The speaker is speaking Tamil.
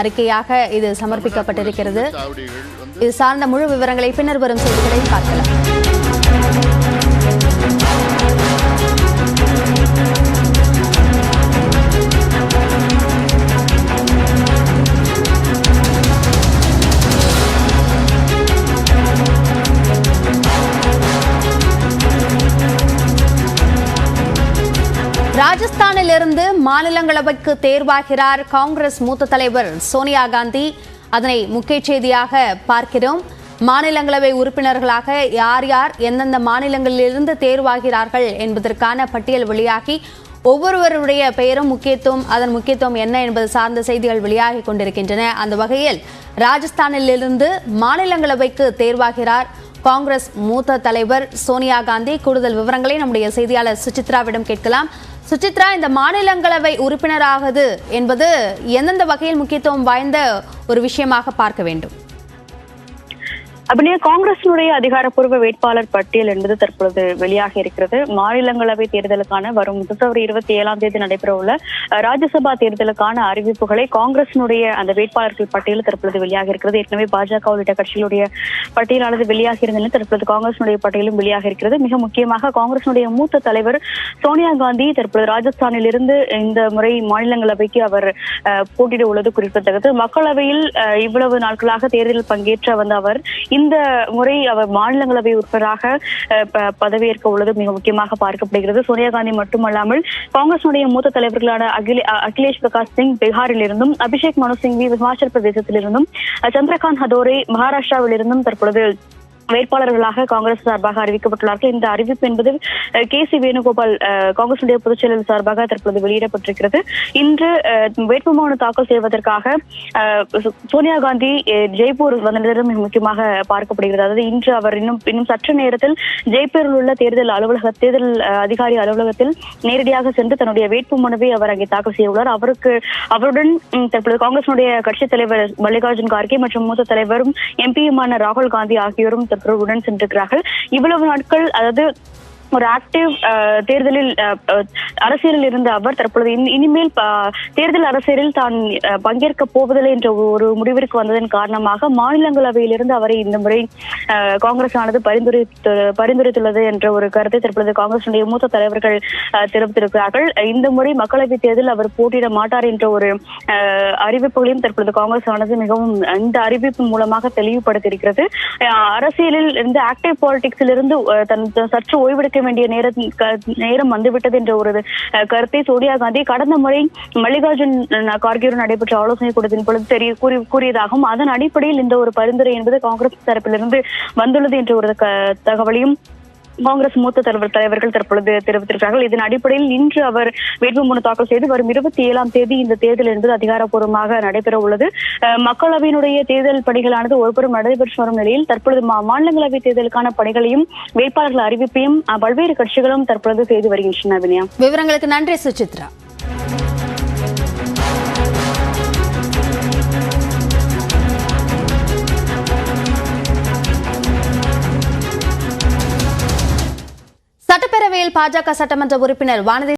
அறிக்கையாக இது சமர்ப்பிக்கப்பட்டிருக்கிறது. இது சார்ந்த முழு விவரங்களை பின்னர் வரும் செய்திகளில் பார்க்கலாம். ராஜஸ்தானில் இருந்து மாநிலங்களவைக்கு தேர்வாகிறார் காங்கிரஸ் மூத்த தலைவர் சோனியா காந்தி. அதனை முக்கிய செய்தியாக பார்க்கிறோம். மாநிலங்களவை உறுப்பினர்களாக யார் யார் எந்தெந்த மாநிலங்களிலிருந்து தேர்வாகிறார்கள் என்பதற்கான பட்டியல் வெளியாகி ஒவ்வொருவருடைய பெயரும் முக்கியத்துவம் அதன் முக்கியத்துவம் என்ன என்பது சார்ந்த செய்திகள் வெளியாகி கொண்டிருக்கின்றன. அந்த வகையில் ராஜஸ்தானிலிருந்து மாநிலங்களவைக்கு தேர்வாகிறார் காங்கிரஸ் மூத்த தலைவர் சோனியா காந்தி. கூடுதல் விவரங்களை நம்முடைய செய்தியாளர் சுசித்ராவிடம் கேட்கலாம். சுசித்ரா இந்த மாநிலங்களவை உறுப்பினராகுது என்பது எந்தெந்த வகையில் முக்கியத்துவம் வாய்ந்த ஒரு விஷயமாக பார்க்க வேண்டும்? அப்படியே காங்கிரசினுடைய அதிகாரப்பூர்வ வேட்பாளர் பட்டியல் என்பது தற்பொழுது வெளியாக இருக்கிறது. மாநிலங்களவை தேர்தலுக்கான வரும் பிப்ரவரி இருபத்தி ஏழாம் தேதி நடைபெறவுள்ள அஹ், ராஜ்யசபா தேர்தலுக்கான அறிவிப்புகளை காங்கிரசினுடைய அந்த வேட்பாளர்கள் பட்டியல் தற்பொழுது வெளியாக இருக்கிறது. ஏற்கனவே பாஜக உள்ளிட்ட கட்சிகளுடைய பட்டியலானது வெளியாக இருந்தது தற்பொழுது காங்கிரசினுடைய பட்டியலும் வெளியாக இருக்கிறது. மிக முக்கியமாக காங்கிரசினுடைய மூத்த தலைவர் சோனியா காந்தி தற்பொழுது ராஜஸ்தானில் இருந்து இந்த முறை மாநிலங்களவைக்கு அவர் போட்டியிட உள்ளது குறிப்பிடத்தக்கது. மக்களவையில் இவ்வளவு நாட்களாக தேர்தலில் பங்கேற்ற வந்த அவர் இந்த முறை அவர் மாநிலங்களவை உறுப்பினராக பதவியேற்க உள்ளது மிக முக்கியமாக பார்க்கப்படுகிறது. சோனியா காந்தி மட்டுமல்லாமல் காங்கிரசுடைய மூத்த தலைவர்களான அகில அகிலேஷ் பிரகாஷ் சிங் பீகாரில் இருந்தும் அபிஷேக் மனு சிங்வி ஹிமாச்சல் பிரதேசத்திலிருந்தும் சந்திரகாந்த் ஹதோரே மகாராஷ்டிராவில் இருந்தும் தற்பொழுது வேட்பாளர்களாக காங்கிரஸ் சார்பாக அறிவிக்கப்பட்டுள்ளார்கள். இந்த அறிவிப்பு என்பது கே சி வேணுகோபால் அஹ், காங்கிரசுடைய பொதுச் செயலர் சார்பாக தற்பொழுது வெளியிடப்பட்டிருக்கிறது. இன்று அஹ், வேட்புமனு தாக்கல் செய்வதற்காக சோனியா காந்தி ஜெய்ப்பூர் வந்ததிலும் முக்கியமாக பார்க்கப்படுகிறது. அதாவது இன்று அவர் இன்னும் இன்னும் சற்று நேரத்தில் ஜெய்ப்பூரில் உள்ள தேர்தல் அலுவலக தேர்தல் அதிகாரி அலுவலகத்தில் நேரடியாக சென்று தன்னுடைய வேட்புமனுவை அவர் அங்கே தாக்கல் செய்ய உள்ளார் அவருக்கு அவருடன் தற்போது தற்பொழுது காங்கிரசுடைய கட்சித் தலைவர் மல்லிகார்ஜுன் கார்கே மற்றும் மூத்த தலைவரும் எம்பியுமான ராகுல் காந்தி ஆகியோரும் தற்போது உடன் சென்றிருக்கிறார்கள். இவ்வளவு நாட்கள் அதாவது ஒரு ஆக்டிவ் தேர்தலில் அரசியலில் இருந்த அவர் தற்பொழுது இனிமேல் தேர்தல் அரசியலில் தான் பங்கேற்க போவதில்லை என்ற ஒரு முடிவிற்கு வந்ததன் காரணமாக மாநிலங்களவையிலிருந்து அவரை இந்த முறை காங்கிரஸ் ஆனது பரிந்துரை பரிந்துரைத்துள்ளது என்ற ஒரு கருத்தை தற்பொழுது காங்கிரசுடைய மூத்த தலைவர்கள் தெரிவித்திருக்கிறார்கள். இந்த முறை மக்களவைத் தேர்தல் அவர் போட்டியிட மாட்டார் என்ற ஒரு அஹ், அறிவிப்புகளையும் தற்பொழுது காங்கிரஸ் ஆனது மிகவும் இந்த அறிவிப்பு மூலமாக தெளிவுபடுத்தியிருக்கிறது. அரசியலில் இருந்து ஆக்டிவ் பாலிடிக்ஸில் இருந்து தன் சற்று ஓய்வெடுக்க வேண்டிய நேரம் க- நேரம் வந்துவிட்டது என்ற ஒரு கருத்தை சோனியா காந்தி கடந்த முறை மல்லிகார்ஜுன் கார்கேயுடன் நடைபெற்ற ஆலோசனை கூட்டத்தின் பொழுது தெரிய கூறி கூறியதாகவும் அதன் அடிப்படையில் இந்த ஒரு பரிந்துரை என்பது காங்கிரஸ் தரப்பிலிருந்து வந்துள்ளது என்ற ஒரு தகவலையும் காங்கிரஸ் மூத்த தலைவர் தலைவர்கள் தற்பொழுது தெரிவித்திருக்கிறார்கள். இதன் அடிப்படையில் இன்று அவர் வேட்புமனு தாக்கல் செய்து வரும் இருபத்தி ஏழாம் தேதி இந்த தேர்தல் என்பது அதிகாரப்பூர்வமாக நடைபெற உள்ளது அஹ், மக்களவையினுடைய தேர்தல் பணிகளானது ஒருபுறம் நடைபெற்று வரும் நிலையில் தற்பொழுது மா- மாநிலங்களவை தேர்தலுக்கான பணிகளையும் வேட்பாளர்கள் அறிவிப்பையும் அஹ், பல்வேறு கட்சிகளும் தற்பொழுது செய்து வருகின்றன விவரங்களுக்கு நன்றி சுசித்ரா. பாஜக சட்டமன்ற உறுப்பினர் வானதி